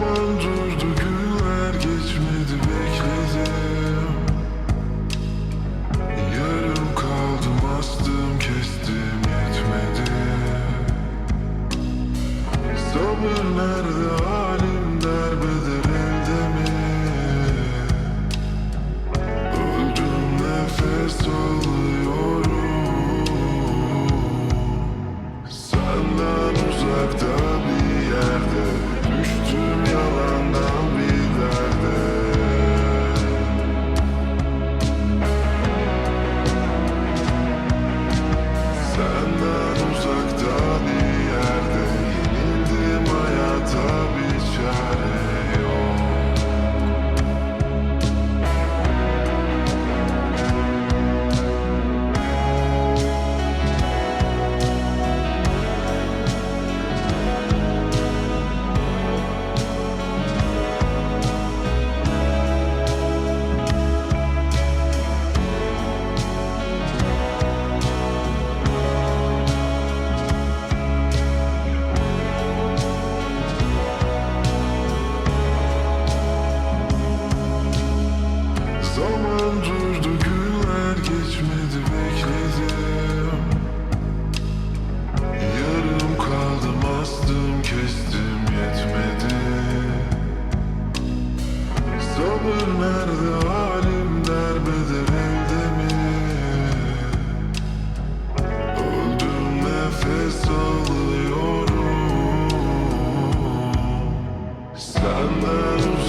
zaman durdu günler geçmedi bekledim Yarım kaldım astım kestim yetmedi. Sabır nerede halim derbeder elde mi? Öldüm nefes alıyorum. Senden uzakta Zaman durdu günler geçmedi bekledim. Yarım kaldım astım kestim yetmedi. Sabır nerede halim derbeder elde mi? Öldüm nefes alıyorum. Senden